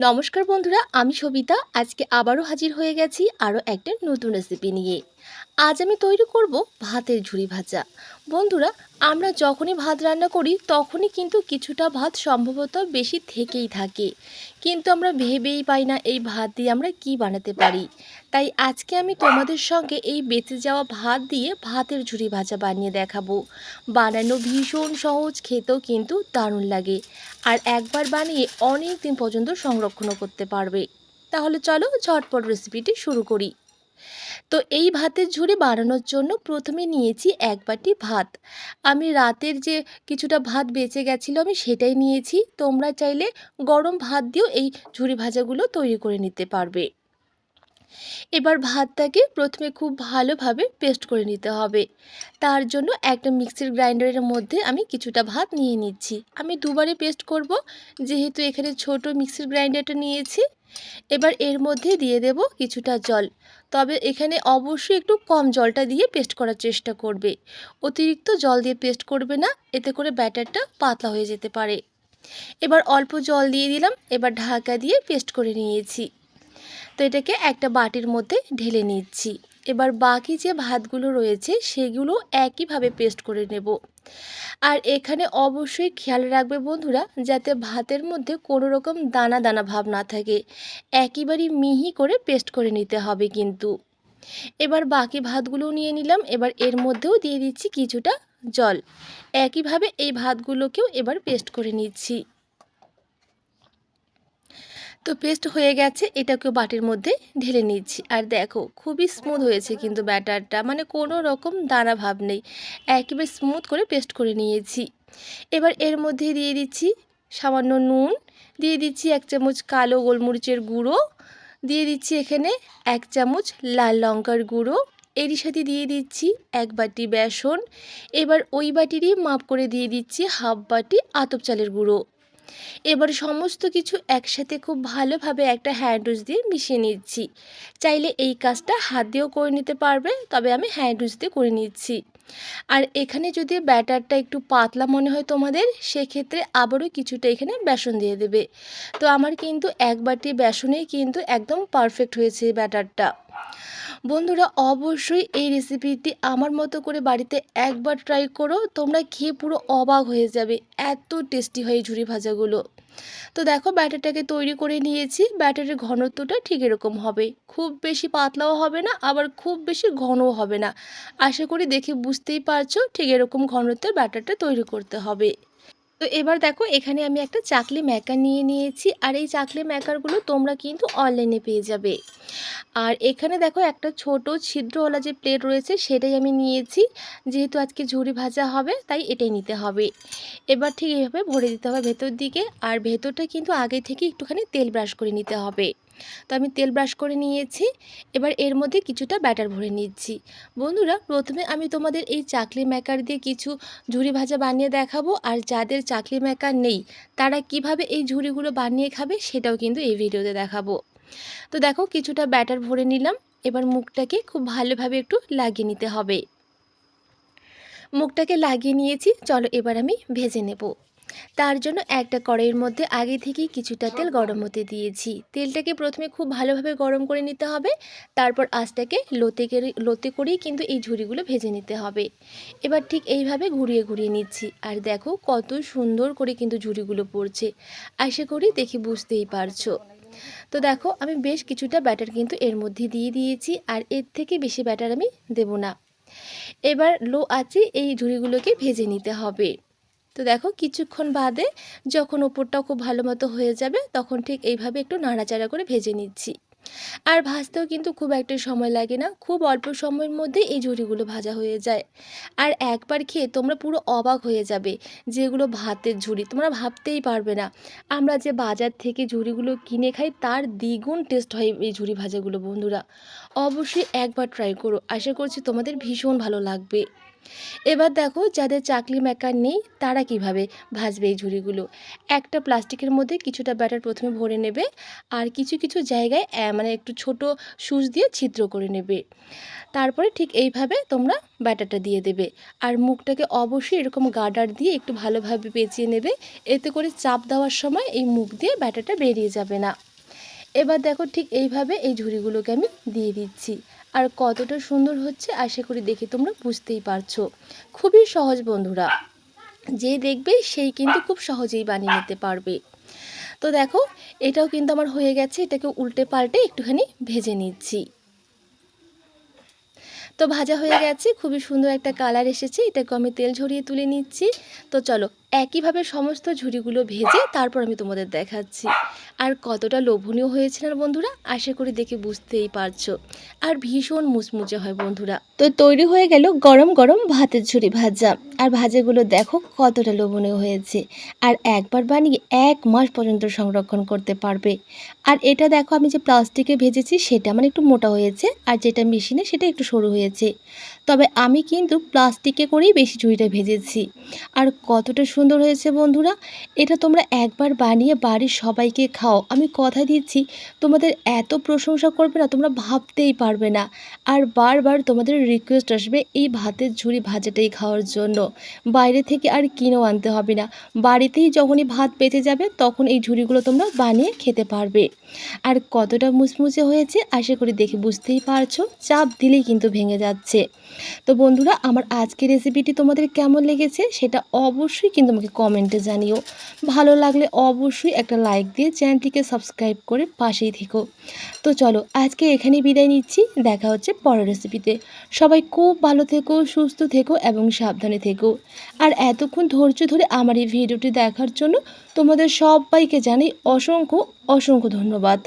নমস্কার বন্ধুরা আমি সবিতা। আজকে আবারও হাজির হয়ে গেছি আরও একটা নতুন রেসিপি নিয়ে। আজ আমি তৈরি করব ভাতের ঝুড়ি ভাজা। বন্ধুরা, আমরা যখনই ভাত রান্না করি, তখনই কিন্তু কিছুটা ভাত সম্ভবত বেশি থেকেই থাকে। কিন্তু আমরা ভেবেই পাই না এই ভাত দিয়ে আমরা কি বানাতে পারি। তাই আজকে আমি তোমাদের সঙ্গে এই বেঁচে যাওয়া ভাত দিয়ে ভাতের ঝুড়ি ভাজা বানিয়ে দেখাবো। বানানো ভীষণ সহজ, খেতেও কিন্তু দারুণ লাগে। আর একবার বানিয়ে অনেক দিন পর্যন্ত সংরক্ষণও করতে পারবে। তাহলে চলো ঝটপট রেসিপিটি শুরু করি। তো এই ভাতের ঝুড়ি বানানোর জন্য প্রথমে নিয়েছি এক বাটি ভাত। আমি রাতের যে কিছুটা ভাত বেঁচে গেছিল আমি সেটাই নিয়েছি। তোমরা চাইলে গরম ভাত দিয়েও এই ঝুড়ি ভাজাগুলো তৈরি করে নিতে পারবে। এবার ভাতটাকে প্রথমে খুব ভালোভাবে পেস্ট করে নিতে হবে। তার জন্য একটা মিক্সির গ্রাইন্ডারের মধ্যে আমি কিছুটা ভাত নিয়ে নিচ্ছি। আমি দুবারে পেস্ট করব, যেহেতু এখানে ছোট মিক্সির গ্রাইন্ডারটা নিয়েছি। এবার এর মধ্যে দিয়ে দেব কিছুটা জল। তবে এখানে অবশ্যই একটু কম জলটা দিয়ে পেস্ট করার চেষ্টা করবে। অতিরিক্ত জল দিয়ে পেস্ট করবে না, এতে করে ব্যাটারটা পাতলা হয়ে যেতে পারে। এবার অল্প জল দিয়ে দিলাম, এবার ঢাকা দিয়ে পেস্ট করে নিয়েছি। তো এটাকে একটা বাটির মধ্যে ঢেলে নিচ্ছি। এবার বাকি যে ভাতগুলো রয়েছে, সেগুলো একইভাবে পেস্ট করে নেব। আর এখানে অবশ্যই খেয়াল রাখবে বন্ধুরা, যাতে ভাতের মধ্যে কোনো রকম দানা দানা ভাব না থাকে। একেবারেই মিহি করে পেস্ট করে নিতে হবে কিন্তু। এবার বাকি ভাতগুলো নিয়ে নিলাম, এবার এর মধ্যেও দিয়ে দিচ্ছি কিছুটা জল। একইভাবে এই ভাতগুলোকেও এবার পেস্ট করে নিচ্ছি। তো পেস্ট হয়ে গেছে এটাকে বাটির মধ্যে ঢেলে নিচ্ছি। আর দেখো, খুবই স্মুথ হয়েছে কিন্তু ব্যাটারটা মানে কোনো রকম দানা ভাব নেই। একেবারে স্মুথ করে পেস্ট করে নিয়েছি। এবার এর মধ্যে দিয়ে দিচ্ছি সামান্য নুন, দিয়ে দিচ্ছি এক চামচ কালো গোলমরিচের গুঁড়ো, দিয়ে দিচ্ছি এখানে এক চামচ লাল লঙ্কার গুঁড়ো, এরই সাথে দিয়ে দিচ্ছি এক বাটি বেসন। এবার ওই বাটিরই মাপ করে দিয়ে দিচ্ছি হাফ বাটি আতপ চালের গুঁড়ো। এবার সমস্ত কিছু একসাথে খুব ভালোভাবে একটা হ্যান্ড দিয়ে মিশিয়ে নিচ্ছি। চাইলে এই কাজটা হাত দিয়েও করে নিতে পারবে, তবে আমি হ্যান্ড দিয়ে করে নিচ্ছি। আর এখানে যদি ব্যাটারটা একটু পাতলা মনে হয় তোমাদের, সেক্ষেত্রে আবারও কিছুটা এখানে বেসন দিয়ে দেবে। তো আমার কিন্তু এক বাটি বেসনেই কিন্তু একদম পারফেক্ট হয়েছে ব্যাটারটা। বন্ধুরা, অবশ্যই এই রেসিপিটি আমার মতো করে বাড়িতে একবার ট্রাই করো, তোমরা খেয়ে পুরো অবাক হয়ে যাবে। এত টেস্টি হয় ঝুড়ি ভাজাগুলো। তো দেখো ব্যাটারটাকে তৈরি করে নিয়েছি ব্যাটারের ঘনত্বটা ঠিক এরকম হবে। খুব বেশি পাতলাও হবে না, আবার খুব বেশি ঘনও হবে না। আশা করি দেখে বুঝতেই পারছ, ঠিক এরকম ঘনত্বের ব্যাটারটা তৈরি করতে হবে। তো এবার দেখো, এখানে আমি একটা চাকলি ম্যাকার নিয়ে নিয়েছি, আর এই চাকলি ম্যাকারগুলো তোমরা কিন্তু অনলাইনে পেয়ে যাবে। আর এখানে দেখো একটা ছোট ছিদ্রওয়ালা যে প্লেট রয়েছে সেটাই আমি নিয়েছি। যেহেতু আজকে ঝুড়ি ভাজা হবে, তাই এটাই নিতে হবে। এবার ঠিক এইভাবে ভরে দিতে হবে ভেতর দিকে আর ভেতরটা কিন্তু আগে থেকে একটুখানি তেল ব্রাশ করে নিতে হবে। তো আমি তেল ব্রাশ করে নিয়েছি, এবার এর মধ্যে কিছুটা ব্যাটার ভরে নিচ্ছি। বন্ধুরা, প্রথমে আমি তোমাদের এই চাকলি ম্যাকার দিয়ে কিছু ঝুড়ি ভাজা বানিয়ে দেখাবো আর যাদের চাকলি ম্যাকার নেই, তারা কীভাবে এই ঝুড়িগুলো বানিয়ে খাবে সেটাও কিন্তু এই ভিডিওতে দেখাবো। তো দেখো কিছুটা ব্যাটার ভরে নিলাম। এবার মুখটাকে খুব ভালোভাবে একটু লাগিয়ে নিতে হবে। মুখটাকে লাগিয়ে নিয়েছি। চলো এবার আমি ভেজে নেব। তার জন্য একটা কড়াইয়ের মধ্যে আগে থেকেই কিছুটা তেল গরম হতে দিয়েছি। তেলটাকে প্রথমে খুব ভালোভাবে গরম করে নিতে হবে। তারপর আঁচটাকে লোতে লোতে করেই কিন্তু এই ঝুড়িগুলো ভেজে নিতে হবে। এবার ঠিক এইভাবে ঘুরিয়ে ঘুরিয়ে নিচ্ছি। আর দেখো কত সুন্দর করে কিন্তু ঝুড়িগুলো পড়ছে। আশা করি দেখে বুঝতেই পারছ। তো দেখো, আমি বেশ কিছুটা ব্যাটার কিন্তু এর মধ্যে দিয়ে দিয়েছি, আর এর থেকে বেশি ব্যাটার আমি দেব না। এবার লো আছে এই ঝুড়িগুলোকে ভেজে নিতে হবে। তো দেখো, কিছুক্ষণ বাদে যখন ওপরটাও খুব ভালো মতো হয়ে যাবে, তখন ঠিক এইভাবে একটু নাড়াচাড়া করে ভেজে নিচ্ছি। আর ভাজতেও কিন্তু খুব একটা সময় লাগে না, খুব অল্প সময়ের মধ্যে এই ঝুড়িগুলো ভাজা হয়ে যায়। আর একবার খেয়ে তোমরা পুরো অবাক হয়ে যাবে যেগুলো ভাতের ঝুড়ি, তোমরা ভাবতেই পারবে না। আমরা যে বাজার থেকে ঝুড়িগুলো কিনে খাই, তার দ্বিগুণ টেস্ট হয় এই ঝুড়ি ভাজাগুলো, বন্ধুরা। অবশ্যই একবার ট্রাই করো, আশা করছি তোমাদের ভীষণ ভালো লাগবে। এবার দেখো যাদের চাকলি মেকার নেই, তারা কীভাবে ভাজবে এই ঝুড়িগুলো? একটা প্লাস্টিকের মধ্যে কিছুটা ব্যাটার প্রথমে ভরে নেবে আর কিছু কিছু জায়গায় মানে একটু ছোট সুচ দিয়ে ছিদ্র করে নেবে। তারপরে ঠিক এইভাবে তোমরা ব্যাটারটা দিয়ে দেবে আর মুখটাকে অবশ্যই এরকম গার্ডার দিয়ে একটু ভালোভাবে পেঁচিয়ে নেবে। এতে করে চাপ দেওয়ার সময় এই মুখ দিয়ে ব্যাটারটা বেরিয়ে যাবে না। এবার দেখো ঠিক এইভাবে এই ঝুড়িগুলোকে আমি দিয়ে দিচ্ছি। আর কতটা সুন্দর হচ্ছে আশা করি দেখে তোমরা বুঝতেই পারছ। খুবই সহজ বন্ধুরা। যে দেখবে সেই কিন্তু খুব সহজেই বানিয়ে নিতে পারবে। তো দেখো, এটাও কিন্তু আমার হয়ে গেছে, এটাকে উল্টে পাল্টে একটুখানি ভেজে নিচ্ছি। তো ভাজা হয়ে গেছে, খুবই সুন্দর একটা কালার এসেছে, এটাকে আমি তেল ঝরিয়ে তুলে নিচ্ছি। তো চলো একইভাবে সমস্ত ঝুড়িগুলো ভেজে তারপর আমি তোমাদের দেখাচ্ছি। আর কতটা লোভনীয় হয়েছে না বন্ধুরা? আশা করি দেখে বুঝতেই পারছ। আর ভীষণ মুচমুচে হয় বন্ধুরা। তো তৈরি হয়ে গেল গরম গরম ভাতের ঝুড়ি ভাজা। আর ভাজাগুলো দেখো কতটা লোভনীয় হয়েছে। আর একবার বানিয়ে এক মাস পর্যন্ত সংরক্ষণ করতে পারবে। আর এটা দেখো আমি যে প্লাস্টিকে ভেজেছি সেটা মানে একটু মোটা হয়েছে। আর যেটা মেশিনে সেটা একটু সরু হয়েছে। তবে আমি কিন্তু প্লাস্টিকে করেই বেশি ঝুড়িটা ভেজেছি। আর কতটা সুন্দর হয়েছে বন্ধুরা, এটা তোমরা একবার বানিয়ে বাড়ির সবাইকে খাও। আমি কথা দিচ্ছি, তোমাদের এত প্রশংসা করবে না, তোমরা ভাবতেই পারবে না। আর বারবার তোমাদের রিকোয়েস্ট আসবে এই ভাতের ঝুড়ি ভাজাটাই খাওয়ার জন্য। বাইরে থেকে আর কিনেও আনতে হবে না। বাড়িতেই যখনই ভাত বেঁচে যাবে, তখন এই ঝুড়িগুলো তোমরা বানিয়ে খেতে পারবে। আর কতটা মুচমুচে হয়েছে, আশা করি দেখে বুঝতেই পারছ। চাপ দিলেই কিন্তু ভেঙে যাচ্ছে। তো বন্ধুরা, আমার আজকের রেসিপিটি তোমাদের কেমন লেগেছে সেটা অবশ্যই কিন্তু আমাকে কমেন্টে জানিও। ভালো লাগলে অবশ্যই একটা লাইক দিয়ে চ্যানেলটিকে সাবস্ক্রাইব করে পাশেই থেকো। তো চলো, আজকে এখানে বিদায় নিচ্ছি। দেখা হচ্ছে পরের রেসিপিতে সবাই খুব ভালো থেকো, সুস্থ থেকো এবং সাবধানে থেকো। আর এতক্ষণ ধৈর্য ধরে আমার এই ভিডিওটি দেখার জন্য তোমাদের সবাইকে জানাই অসংখ্য অসংখ্য ধন্যবাদ।